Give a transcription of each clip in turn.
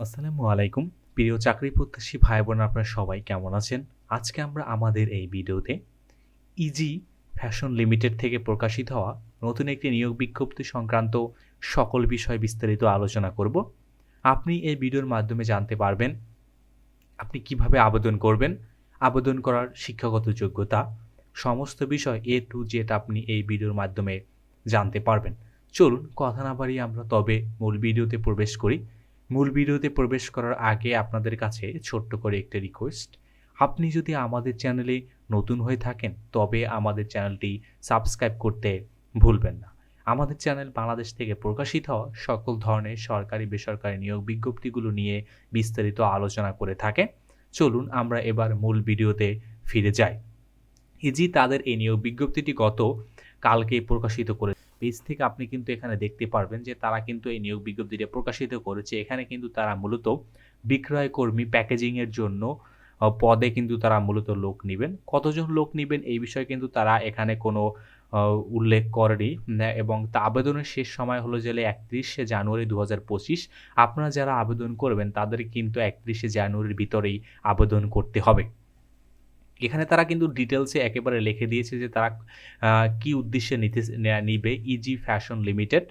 আসসালামু আলাইকুম। প্রিয় চাকরি প্রত্যাশী ভাই বোন আপনারা সবাই কেমন আছেন? আজকে আমরা আমাদের এই ভিডিওতে ইজি ফ্যাশন লিমিটেড থেকে প্রকাশিত হওয়া নতুন একটি নিয়োগ বিজ্ঞপ্তি সংক্রান্ত সকল বিষয় বিস্তারিত আলোচনা করব। আপনি এই ভিডিওর মাধ্যমে জানতে পারবেন আপনি কীভাবে আবেদন করবেন, আবেদন করার শিক্ষাগত যোগ্যতা, সমস্ত বিষয় এ টু জেড আপনি এই ভিডিওর মাধ্যমে জানতে পারবেন। চলুন, কথা না বাড়িয়ে আমরা তবে মূল ভিডিওতে প্রবেশ করি। মূল ভিডিওতে প্রবেশ করার আগে আপনাদের কাছে ছোট্ট করে একটা রিকোয়েস্ট আপনি যদি আমাদের চ্যানেলে নতুন হয়ে থাকেন, তবে আমাদের চ্যানেলটি সাবস্ক্রাইব করতে ভুলবেন না। আমাদের চ্যানেল বাংলাদেশ থেকে প্রকাশিত হওয়া সকল ধরনের সরকারি, বেসরকারি নিয়োগ বিজ্ঞপ্তিগুলো নিয়ে বিস্তারিত আলোচনা করে থাকে চলুন আমরা এবার মূল ভিডিওতে ফিরে যাই। ইজি তাদের এই নিয়োগ বিজ্ঞপ্তিটি গত কালকে প্রকাশিত করে পেজ থেকে আপনি কিন্তু এখানে দেখতে পারবেন যে তারা কিন্তু এই নিয়োগ বিজ্ঞপ্তিটা প্রকাশিত করেছে। এখানে কিন্তু তারা মূলত বিক্রয় কর্মী প্যাকেজিংয়ের জন্য পদে কিন্তু তারা মূলত লোক নেবেন। কতজন লোক নেবেন এই বিষয়ে কিন্তু তারা এখানে কোনো উল্লেখ করেনি। এবং তা আবেদনের শেষ সময় হলো যে একত্রিশে জানুয়ারি দু হাজার পঁচিশ। আপনারা যারা আবেদন করবেন তাদের কিন্তু একত্রিশে জানুয়ারির ভিতরেই আবেদন করতে হবে। এখানে তারা কিন্তু ডিটেলসে একেবারে লিখে দিয়েছে যে তারা কি উদ্দেশ্যে নিতে নিবে ইজি ফ্যাশন লিমিটেড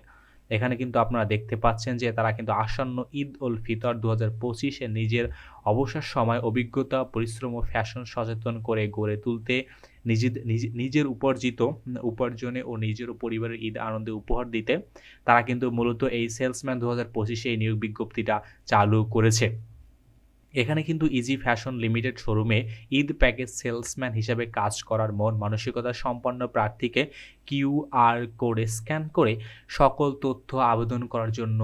এখানে কিন্তু আপনারা দেখতে পাচ্ছেন যে তারা কিন্তু আসন্ন ঈদ উল ফিতর দু হাজার পঁচিশে নিজের অবসর সময়, অভিজ্ঞতা, পরিশ্রম ও ফ্যাশন সচেতন করে গড়ে তুলতে নিজেদের নিজ- নিজের উপার্জিত, উপার্জনে ও নিজের পরিবারের ঈদ আনন্দে উপহার দিতে তারা কিন্তু মূলত এই সেলসম্যান দু হাজার পঁচিশে এই নিয়োগ বিজ্ঞপ্তিটা চালু করেছে। এখানে কিন্তু ইজি ফ্যাশন লিমিটেড শোরুমে ঈদ প্যাকেজ সেলসম্যান হিসেবে কাজ করার মন মানসিকতা সম্পন্ন প্রার্থীকে কিউআর কোডে স্ক্যান করে সকল তথ্য আবেদন করার জন্য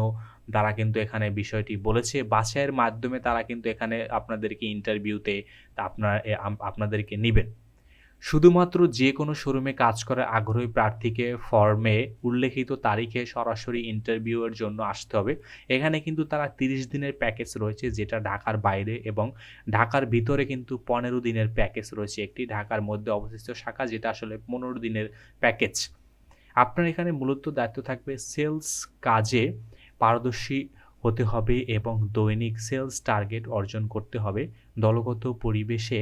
তারা কিন্তু এখানে বিষয়টি বলেছে। বাছাইয়ের মাধ্যমে তারা কিন্তু এখানে আপনাদেরকে ইন্টারভিউতে আপনার আপনাদেরকে নেবেন। শুধুমাত্র যে কোনো শোরুমে কাজ করার আগ্রহী প্রার্থীকে ফর্মে উল্লেখিত তারিখে সরাসরি ইন্টারভিউয়ের জন্য আসতে হবে। এখানে কিন্তু তারা তিরিশ দিনের প্যাকেজ রয়েছে, যেটা ঢাকার বাইরে এবং ঢাকার ভিতরে কিন্তু পনেরো দিনের প্যাকেজ রয়েছে। একটি ঢাকার মধ্যে অবস্থিত শাখা, যেটা আসলে পনেরো দিনের প্যাকেজ। আপনার এখানে মূলত দায়িত্ব থাকবে সেলস কাজে পারদর্শী হতে হবে এবং দৈনিক সেলস টার্গেট অর্জন করতে হবে। দলগত পরিবেশে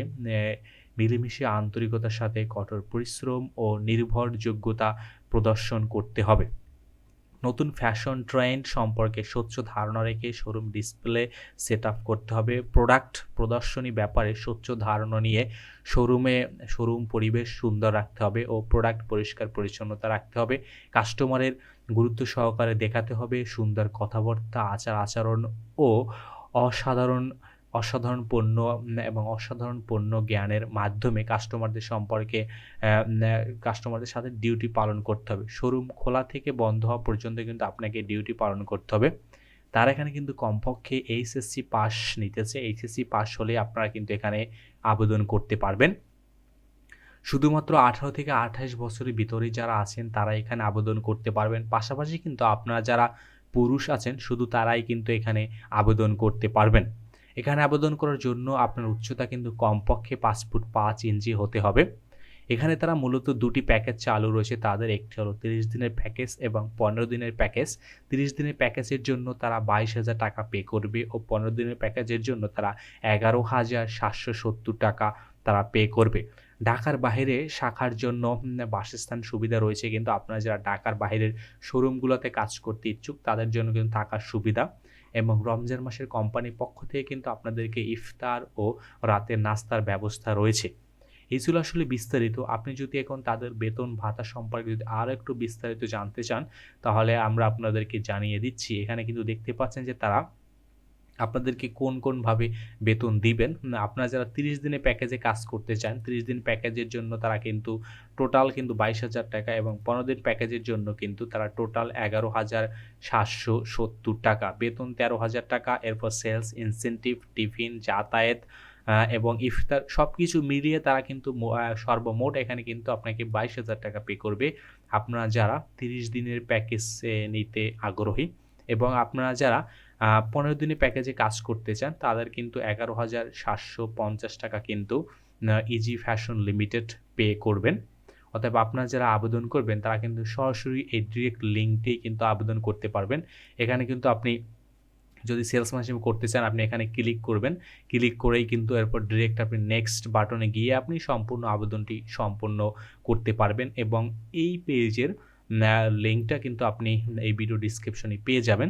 মিলেমিশে আন্তরিকতার সাথে কঠোর পরিশ্রম ও নির্ভরযোগ্যতা প্রদর্শন করতে হবে। নতুন ফ্যাশন ট্রেন্ড সম্পর্কে স্বচ্ছ ধারণা রেখে শোরুম ডিসপ্লে সেট আপ করতে হবে। প্রোডাক্ট প্রদর্শনী ব্যাপারে স্বচ্ছ ধারণা নিয়ে শোরুমে, শোরুম পরিবেশ সুন্দর রাখতে হবে ও প্রোডাক্ট পরিষ্কার পরিচ্ছন্নতা রাখতে হবে। কাস্টমারের গুরুত্ব সহকারে দেখাতে হবে। সুন্দর কথাবার্তা আচার আচরণ ও অসাধারণ অসাধারণ পণ্য এবং অসাধারণ পণ্য জ্ঞানের মাধ্যমে কাস্টমারদের সম্পর্কে কাস্টমারদের সাথে ডিউটি পালন করতে হবে। শোরুম খোলা থেকে বন্ধ হওয়া পর্যন্ত কিন্তু আপনাকে ডিউটি পালন করতে হবে। তার এখানে কিন্তু কমপক্ষে এইচএসসি পাস নিতেছে। এইচএসসি পাস হলে আপনারা কিন্তু এখানে আবেদন করতে পারবেন। শুধুমাত্র আঠারো থেকে আঠাশ বছরের ভিতরে যারা আছেন, তারা এখানে আবেদন করতে পারবেন। পাশাপাশি কিন্তু আপনারা যারা পুরুষ আছেন, শুধু তারাই কিন্তু এখানে আবেদন করতে পারবেন। এখানে আবেদন করার জন্য আপনার উচ্চতা কিন্তু কমপক্ষে পাঁচ ফুট পাঁচ ইঞ্চি হতে হবে। এখানে তারা মূলত দুটি প্যাকেজ চালু রয়েছে, তাদের একটি হলো তিরিশ দিনের প্যাকেজ এবং পনেরো দিনের প্যাকেজ। তিরিশ দিনের প্যাকেজের জন্য তারা বাইশ হাজার টাকা পে করবে ও পনেরো দিনের প্যাকেজের জন্য তারা এগারো হাজার সাতশো সত্তর টাকা তারা পে করবে। ঢাকার বাইরে শাখার জন্য বাসস্থান সুবিধা রয়েছে, কিন্তু আপনারা যারা ঢাকার বাইরের শোরুমগুলোতে কাজ করতে ইচ্ছুক, তাদের জন্য কিন্তু থাকার সুবিধা। এবং রমজান মাসের কোম্পানির পক্ষ থেকে কিন্তু আপনাদেরকে ইফতার ও রাতের নাস্তার ব্যবস্থা রয়েছে। এই ছিল আসলে বিস্তারিত। আপনি যদি এখন তাদের বেতন, ভাতা সম্পর্কে যদি আরও একটু বিস্তারিত জানতে চান, তাহলে আমরা আপনাদেরকে জানিয়ে দিচ্ছি। এখানে কিন্তু দেখতে পাচ্ছেন যে তারা আপনাদেরকে কোন কোনভাবে বেতন দিবেন? আপনারা যারা তিরিশ দিনের প্যাকেজে কাজ করতে চান, তিরিশ দিন প্যাকেজের জন্য তারা কিন্তু টোটাল কিন্তু বাইশ হাজার টাকা এবং পনেরো দিন প্যাকেজের জন্য কিন্তু তারা টোটাল এগারো হাজার সাতশো সত্তর টাকা। বেতন তেরো হাজার টাকা, এরপর সেলস ইনসেন্টিভ টিফিন যাতায়াত এবং ইফতার সব কিছু মিলিয়ে তারা কিন্তু সর্বমোট এখানে কিন্তু আপনাকে বাইশ হাজার টাকা পে করবে। আপনারা যারা তিরিশ দিনের প্যাকেজ নিতে আগ্রহী এবং আপনারা যারা পনেরো দিনের প্যাকেজে কাজ করতে চান, তাদের কিন্তু এগারো হাজার সাতশো পঞ্চাশ টাকা কিন্তু ইজি ফ্যাশন লিমিটেড পে করবেন। অতএব আপনারা যারা আবেদন করবেন, তারা কিন্তু সরাসরি এই ডিরেক্ট লিঙ্কটেই কিন্তু আবেদন করতে পারবেন। এখানে কিন্তু আপনি যদি সেলসম্যান হিসেবে করতে চান, আপনি এখানে ক্লিক করবেন। ক্লিক করেই কিন্তু এরপর ডিরেক্ট আপনি নেক্সট বাটনে গিয়ে আপনি সম্পূর্ণ আবেদনটি সম্পূর্ণ করতে পারবেন এবং এই পেজের লিঙ্কটা কিন্তু আপনি এই ভিডিও ডিসক্রিপশনে পেয়ে যাবেন।